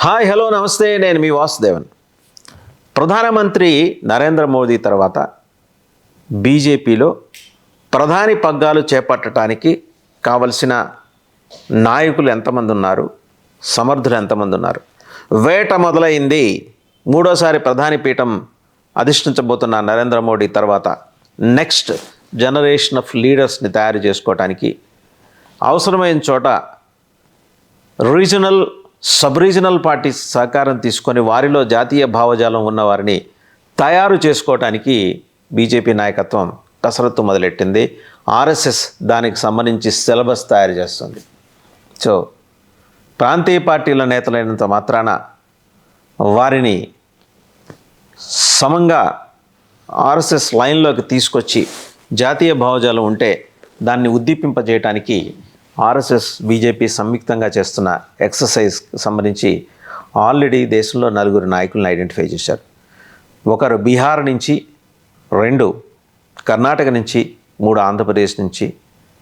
Hi hello నమస్తే. నేను మీ వాసుదేవన్. ప్రధానమంత్రి నరేంద్ర మోదీ తర్వాత బీజేపీలో ప్రధాని పగ్గాలు చేపట్టడానికి కావలసిన నాయకులు ఎంతమంది ఉన్నారు? సమర్థులు ఎంతమంది ఉన్నారు? వేట మొదలైంది. మూడోసారి ప్రధాని పీఠం అధిష్ఠించబోతున్న నరేంద్ర మోడీ తర్వాత నెక్స్ట్ జనరేషన్ ఆఫ్ లీడర్స్ని తయారు చేసుకోవటానికి అవసరమైన చోట రీజనల్ సబ్ రీజనల్ పార్టీస్ సహకారం తీసుకొని వారిలో జాతీయ భావజాలం ఉన్న వారిని తయారు చేసుకోవటానికి బీజేపీ నాయకత్వం కసరత్తు మొదలెట్టింది. ఆర్ఎస్ఎస్ దానికి సంబంధించి సిలబస్ తయారు చేస్తుంది. సో ప్రాంతీయ పార్టీల నేతలైనంత మాత్రాన వారిని సమంగా ఆర్ఎస్ఎస్ లైన్లోకి తీసుకొచ్చి జాతీయ భావజాలం ఉంటే దాన్ని ఉద్దీపింపజేయటానికి ఆర్ఎస్ఎస్ బీజేపీ సంయుక్తంగా చేస్తున్న ఎక్సర్సైజ్ సంబంధించి ఆల్రెడీ దేశంలో నలుగురు నాయకులను ఐడెంటిఫై చేశారు. ఒకరు బీహార్ నుంచి రెండు కర్ణాటక నుంచి మూడు ఆంధ్రప్రదేశ్ నుంచి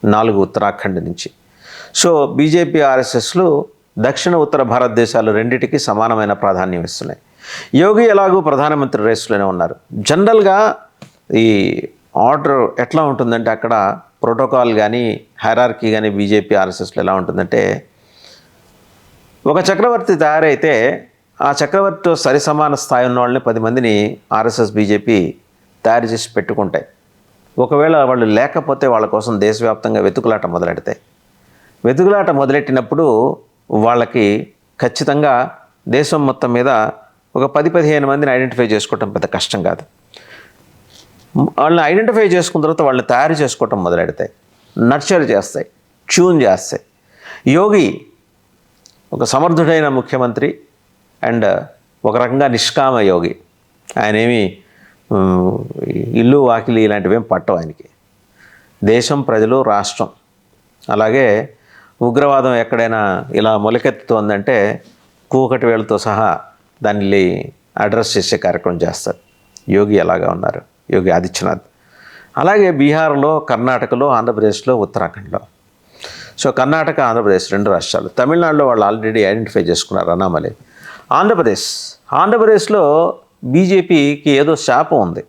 నాలుగు ఉత్తరాఖండ్ నుంచి. సో బీజేపీ ఆర్ఎస్ఎస్లు దక్షిణ ఉత్తర భారతదేశాలు రెండింటికి సమానమైన ప్రాధాన్యం ఇస్తున్నాయి. యోగి ఎలాగూ ప్రధానమంత్రి రేసులోనే ఉన్నారు. జనరల్గా ఈ ఆర్డర్ ఎట్లా ఉంటుందంటే అక్కడ ప్రోటోకాల్ కానీ హెరార్కీ కానీ బీజేపీ ఆర్ఎస్ఎస్లో ఎలా ఉంటుందంటే ఒక చక్రవర్తి తయారైతే ఆ చక్రవర్తితో సరి సమాన స్థాయి ఉన్న వాళ్ళని పది మందిని ఆర్ఎస్ఎస్ బీజేపీ తయారు చేసి పెట్టుకుంటాయి. ఒకవేళ వాళ్ళు లేకపోతే వాళ్ళ కోసం దేశవ్యాప్తంగా వెతుకులాట మొదలెడతాయి. వెతుకులాట మొదలెట్టినప్పుడు వాళ్ళకి ఖచ్చితంగా దేశం మొత్తం మీద ఒక పది పదిహేను మందిని ఐడెంటిఫై చేసుకోవటం పెద్ద కష్టం కాదు. వాళ్ళని ఐడెంటిఫై చేసుకున్న తర్వాత వాళ్ళని తయారు చేసుకోవటం మొదలెడతాయి. నర్చర్ చేస్తాయి ట్యూన్ చేస్తాయి. యోగి ఒక సమర్థుడైన ముఖ్యమంత్రి అండ్ ఒక రకంగా నిష్కామ యోగి. ఆయన ఏమి ఇల్లు వాకిలి ఇలాంటివి ఏం పట్టవు ఆయనకి. దేశం ప్రజలు రాష్ట్రం. అలాగే ఉగ్రవాదం ఎక్కడైనా ఇలా మొలకెత్తుతోందంటే కూకటి వేళతో సహా దాన్ని అడ్రస్ చేసే కార్యక్రమం చేస్తారు. యోగి ఎలాగా ఉన్నారు. యోగి ఆదిత్యనాథ్. అలాగే బీహార్లో కర్ణాటకలో ఆంధ్రప్రదేశ్లో ఉత్తరాఖండ్లో. సో కర్ణాటక ఆంధ్రప్రదేశ్ రెండు రాష్ట్రాలు. తమిళనాడులో వాళ్ళు ఆల్రెడీ ఐడెంటిఫై చేసుకున్నారు అన్నామలై. ఆంధ్రప్రదేశ్. ఆంధ్రప్రదేశ్లో బీజేపీకి ఏదో శాపం ఉంది.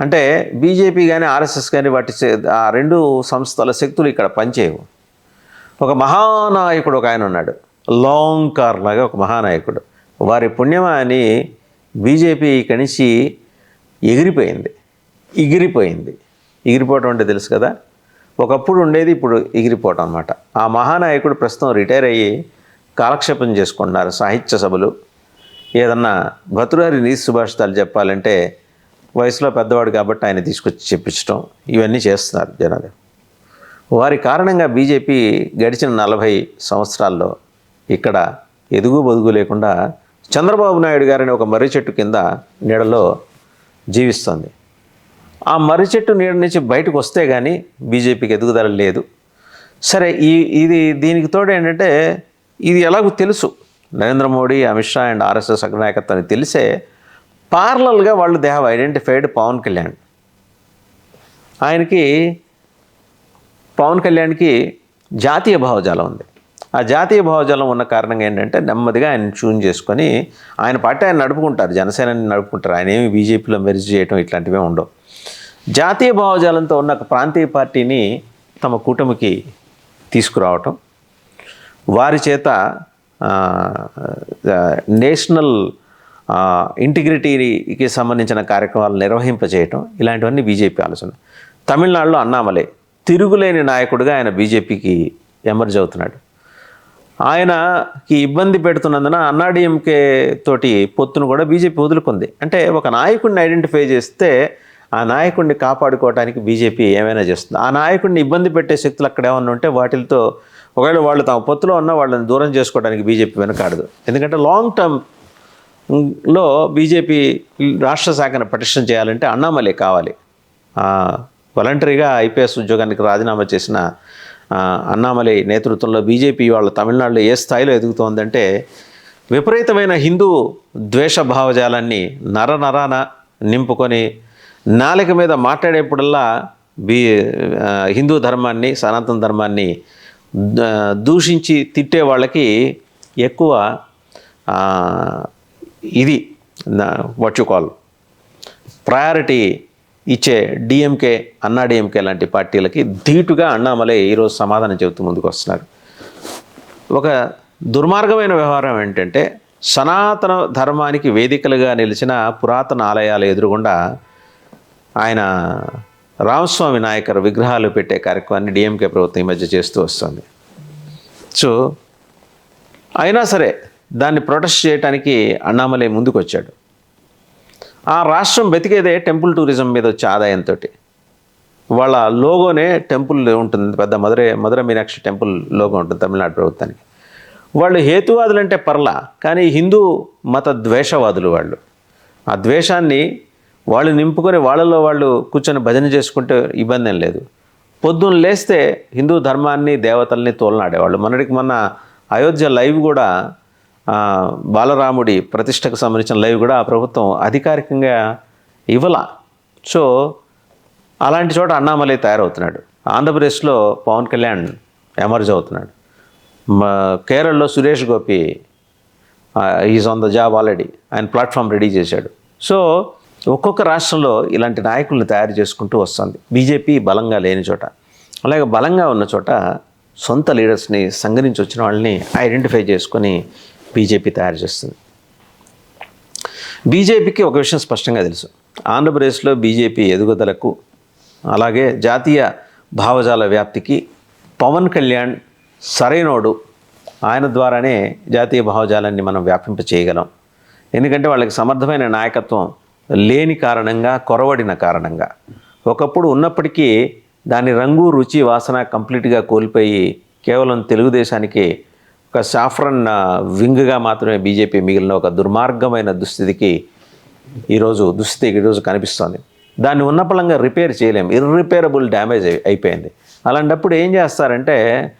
అంటే బీజేపీ కానీ ఆర్ఎస్ఎస్ కానీ వాటి ఆ రెండు సంస్థల శక్తులు ఇక్కడ పనిచేయవు. ఒక మహానాయకుడు ఒక ఆయన ఉన్నాడు. లాంగ్ కార్ లాగా ఒక మహానాయకుడు. వారి పుణ్యమా అని బీజేపీ ఇక్కడి నుంచి ఎగిరిపోయింది. ఎగిరిపోయింది. ఎగిరిపోవటం అంటే తెలుసు కదా? ఒకప్పుడు ఉండేది ఇప్పుడు ఎగిరిపోవటం అనమాట ఆ మహానాయకుడు ప్రస్తుతం రిటైర్ అయ్యి కాలక్షేపం చేసుకుంటున్నారు సాహిత్య సభలు. ఏదన్నా భతురారి నీతి సుభాషితాలు చెప్పాలంటే వయసులో పెద్దవాడు కాబట్టి ఆయన తీసుకొచ్చి చెప్పించడం ఇవన్నీ చేస్తున్నారు జనాలు. వారి కారణంగా బీజేపీ గడిచిన నలభై సంవత్సరాల్లో ఇక్కడ ఎదుగు బొదుగు లేకుండా చంద్రబాబు నాయుడు గారిని ఒక మర్రి చెట్టు కింద నీడలో జీవిస్తోంది. ఆ మర్రి చెట్టు నీడ నుంచి బయటకు వస్తే కానీ బీజేపీకి ఎదుగుదల లేదు. సరే ఈ ఇది దీనికి తోడు ఏంటంటే ఇది ఎలాగో తెలుసు. నరేంద్ర మోడీ అమిత్ షా అండ్ ఆర్ఎస్ఎస్ అగ్రనాయకత్వాన్ని తెలిసే పార్లల్గా వాళ్ళు they have identified Pawan Kalyan. ఆయనకి పవన్ కళ్యాణ్కి జాతీయ భావజాలం ఉంది. ఆ జాతీయ భావజాలం ఉన్న కారణంగా ఏంటంటే నెమ్మదిగా ఆయన ట్యూన్ చేసుకొని ఆయన పార్టీ ఆయన నడుపుకుంటారు. జనసేనని నడుపుకుంటారు. ఆయన ఏమి బీజేపీలో మెరిజ్ చేయటం ఇట్లాంటివే ఉండవు. జాతీయ భావజాలంతో ఉన్న ప్రాంతీయ పార్టీని తమ కూటమికి తీసుకురావటం వారి చేత నేషనల్ ఇంటిగ్రిటీకి సంబంధించిన కార్యక్రమాలు నిర్వహింపజేయటం ఇలాంటివన్నీ బీజేపీ ఆలోచన. తమిళనాడులో అన్నామలై తిరుగులేని నాయకుడిగా ఆయన బీజేపీకి ఎమర్జ్ అవుతున్నాడు. ఆయనకి ఇబ్బంది పెడుతున్నందున అన్నాడీఎంకే తోటి పొత్తును కూడా బీజేపీ వదులుకుంది. అంటే ఒక నాయకుడిని ఐడెంటిఫై చేస్తే ఆ నాయకుడిని కాపాడుకోవడానికి బీజేపీ ఏమైనా చేస్తుంది? ఆ నాయకుడిని ఇబ్బంది పెట్టే శక్తులు అక్కడ ఏమన్నా ఉంటే వాటితో ఒకవేళ వాళ్ళు తమ పొత్తులో ఉన్న వాళ్ళని దూరం చేసుకోవడానికి బీజేపీ వెనకాడదు. ఎందుకంటే లాంగ్ టర్మ్లో బీజేపీ రాష్ట్ర శాఖను పటిష్టం చేయాలంటే అన్నామలే కావాలి. వాలంటరీగా ఐపీఎస్ ఉద్యోగానికి రాజీనామా చేసిన అన్నామలై నేతృత్వంలో బీజేపీ వాళ్ళ తమిళనాడులో ఏ స్థాయిలో ఎదుగుతోందంటే విపరీతమైన హిందూ ద్వేష భావజాలాన్ని నర నరాన నింపుకొని నాలిక మీద మాట్లాడేప్పుడల్లా బీ హిందూ ధర్మాన్ని సనాతన ధర్మాన్ని దూషించి తిట్టే వాళ్ళకి ఎక్కువ ఇది వాట్ యు కాల్ ప్రయారిటీ ఇచ్చే డిఎంకే అన్నాడిఎంకే లాంటి పార్టీలకి ధీటుగా అన్నామలై ఈరోజు సమాధానం చెబుతూ ముందుకు వస్తున్నారు. ఒక దుర్మార్గమైన వ్యవహారం ఏంటంటే సనాతన ధర్మానికి వేదికలుగా నిలిచిన పురాతన ఆలయాల ఎదురుగుండా ఆయన రామస్వామి నాయకర్ విగ్రహాలు పెట్టే కార్యక్రమాన్ని డిఎంకే ప్రభుత్వం ఈ మధ్య చేస్తూ వస్తుంది. సో అయినా సరే దాన్ని ప్రొటెస్ట్ చేయడానికి అన్నామలై ముందుకు వచ్చాడు ఆ రాష్ట్రం బతికేదే టెంపుల్ టూరిజం మీద వచ్చే ఆదాయంతో వాళ్ళ లోగోనే టెంపుల్ ఉంటుంది పెద్ద మధురై మధుర మీనాక్షి టెంపుల్ లోగో ఉంటుంది తమిళనాడు ప్రభుత్వానికి. వాళ్ళు హేతువాదులు అంటే పర్లా కానీ హిందూ మత ద్వేషవాదులు వాళ్ళు. ఆ ద్వేషాన్ని వాళ్ళు నింపుకొని వాళ్ళలో వాళ్ళు కూర్చొని భజన చేసుకుంటే ఇబ్బంది ఏం లేదు. పొద్దున్న లేస్తే హిందూ ధర్మాన్ని దేవతల్ని తోలనాడేవాళ్ళు. మొన్నటికి మొన్న అయోధ్య లైవ్ కూడా బాలరాముడి ప్రతిష్టకు సంబంధించిన లైవ్ కూడా ఆ ప్రభుత్వం అధికారికంగా ఇవ్వాల. సో అలాంటి చోట అన్నామలై తయారవుతున్నాడు. ఆంధ్రప్రదేశ్లో పవన్ కళ్యాణ్ ఎమర్జ్ అవుతున్నాడు. మా కేరళలో Suresh Gopi is on the job already ఆయన ప్లాట్ఫామ్ రెడీ చేశాడు. సో ఒక్కొక్క రాష్ట్రంలో ఇలాంటి నాయకులను తయారు చేసుకుంటూ వస్తుంది. బీజేపీ బలంగా లేని చోట. అలాగే బలంగా ఉన్న చోట సొంత లీడర్స్ని సంఘరించి వచ్చిన వాళ్ళని ఐడెంటిఫై చేసుకొని బీజేపీ తయారు చేస్తుంది. బీజేపీకి ఒక విషయం స్పష్టంగా తెలుసు. ఆంధ్రప్రదేశ్లో బీజేపీ ఎదుగుదలకు అలాగే జాతీయ భావజాల వ్యాప్తికి పవన్ కళ్యాణ్ సరైనోడు. ఆయన ద్వారానే జాతీయ భావజాలాన్ని మనం వ్యాపింప చేయగలం. ఎందుకంటే వాళ్ళకి సమర్థమైన నాయకత్వం లేని కారణంగా కొరవడిన కారణంగా. ఒకప్పుడు ఉన్నప్పటికీ దాని రంగు రుచి వాసన కంప్లీట్గా కోల్పోయి కేవలం తెలుగుదేశానికి ఒక సాఫ్రన్ వింగ్గా మాత్రమే బీజేపీ మిగిలిన ఒక దుర్మార్గమైన దుస్థితికి ఈరోజు దుస్థితి ఈరోజు కనిపిస్తోంది. దాన్ని ఉన్నపలంగా రిపేర్ చేయలేము ఇర్రిపేరబుల్ డ్యామేజ్ అయి- అయిపోయింది. అలాంటప్పుడు ఏం చేస్తారంటే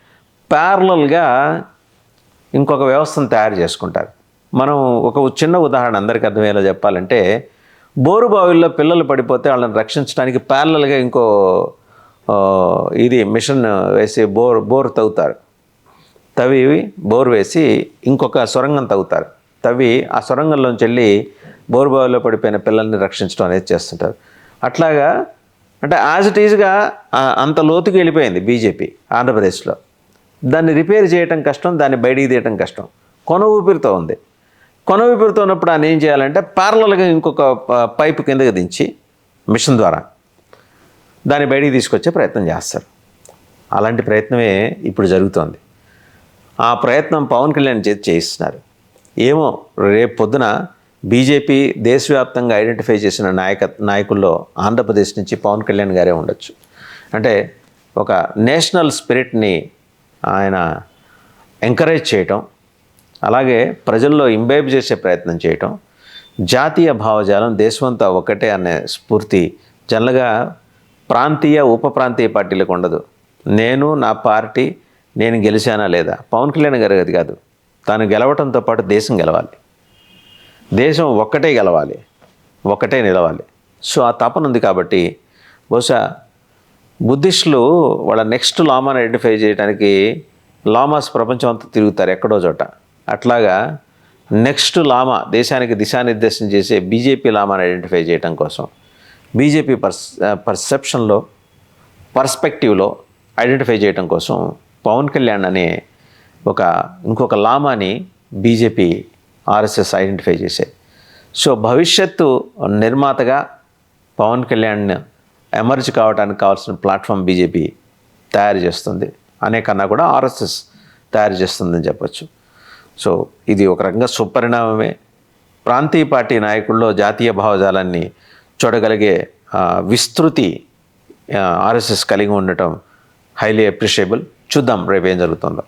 ప్యారలల్గా ఇంకొక వ్యవస్థను తయారు చేసుకుంటారు. మనం ఒక చిన్న ఉదాహరణ అందరికీ అర్థమయ్యేలా చెప్పాలంటే బోరుబావిల్లో పిల్లలు పడిపోతే వాళ్ళని రక్షించడానికి ప్యారలల్గా ఇంకో ఇది మిషన్ వేసి బోర్ బోర్ తవ్వుతారు. తవ్వి బోర్ వేసి ఇంకొక సొరంగం తవ్వుతారు. తవ్వి ఆ సొరంగంలోంచి వెళ్ళి బోరుబావిలో పడిపోయిన పిల్లల్ని రక్షించడం అనేది చేస్తుంటారు. అట్లాగా అంటే యాజ్ ఇట్ ఈజ్గా అంత లోతుకి వెళ్ళిపోయింది బీజేపీ ఆంధ్రప్రదేశ్లో. దాన్ని రిపేర్ చేయటం కష్టం దాన్ని బయటికి తీయటం కష్టం. కొన ఊపిరితో ఉంది. కొన ఊపిరితో ఉన్నప్పుడు ఆయన ఏం చేయాలంటే పార్లల్గా ఇంకొక పైపు కిందకి దించి మిషన్ ద్వారా దాన్ని బయటికి తీసుకొచ్చే ప్రయత్నం చేస్తారు. అలాంటి ప్రయత్నమే ఇప్పుడు జరుగుతోంది. ఆ ప్రయత్నం పవన్ కళ్యాణ్ చేతి చేయిస్తున్నారు. ఏమో రేపు పొద్దున బీజేపీ దేశవ్యాప్తంగా ఐడెంటిఫై చేసిన నాయక నాయకుల్లో ఆంధ్రప్రదేశ్ నుంచి పవన్ కళ్యాణ్ గారే ఉండొచ్చు. అంటే ఒక నేషనల్ స్పిరిట్ని ఆయన ఎంకరేజ్ చేయటం అలాగే ప్రజల్లో ఇంబైబ్ చేసే ప్రయత్నం చేయటం జాతీయ భావజాలం దేశమంతా ఒకటే అనే స్ఫూర్తి జనరల్గా ప్రాంతీయ ఉప ప్రాంతీయ పార్టీలకు ఉండదు. నేను నా పార్టీ నేను గెలిచానా లేదా? పవన్ కళ్యాణ్ గారు అది కాదు. తాను గెలవటంతో పాటు దేశం గెలవాలి. దేశం ఒక్కటే గెలవాలి. ఒక్కటే నిలవాలి. సో ఆ తపన ఉంది కాబట్టి బహుశా బుద్ధిస్టులు వాళ్ళ నెక్స్ట్ లామాని ఐడెంటిఫై చేయడానికి లామాస్ ప్రపంచం అంతా తిరుగుతారు ఎక్కడో చోట. అట్లాగా నెక్స్ట్ లామా దేశానికి దిశానిర్దేశం చేసే బీజేపీ లామాని ఐడెంటిఫై చేయడం కోసం బీజేపీ పర్స్ పర్సెప్షన్లో పర్స్పెక్టివ్లో ఐడెంటిఫై చేయడం కోసం పవన్ కళ్యాణ్ అనే ఒక ఇంకొక లామాని బీజేపీ ఆర్ఎస్ఎస్ ఐడెంటిఫై చేశాయి. సో భవిష్యత్తు నిర్మాతగా పవన్ కళ్యాణ్ ఎమర్జ్ కావడానికి కావాల్సిన ప్లాట్ఫామ్ బీజేపీ తయారు చేస్తుంది. అనే కన్నా కూడా ఆర్ఎస్ఎస్ తయారు చేస్తుందని చెప్పచ్చు. సో ఇది ఒక రకంగా సుపరిణామమే. ప్రాంతీయ పార్టీ నాయకుల్లో జాతీయ భావజాలాన్ని చూడగలిగే విస్తృతి ఆర్ఎస్ఎస్ కలిగి ఉండటం హైలీ అప్రిషియబుల్ చూద్దాం రేపు ఏం జరుగుతుందో.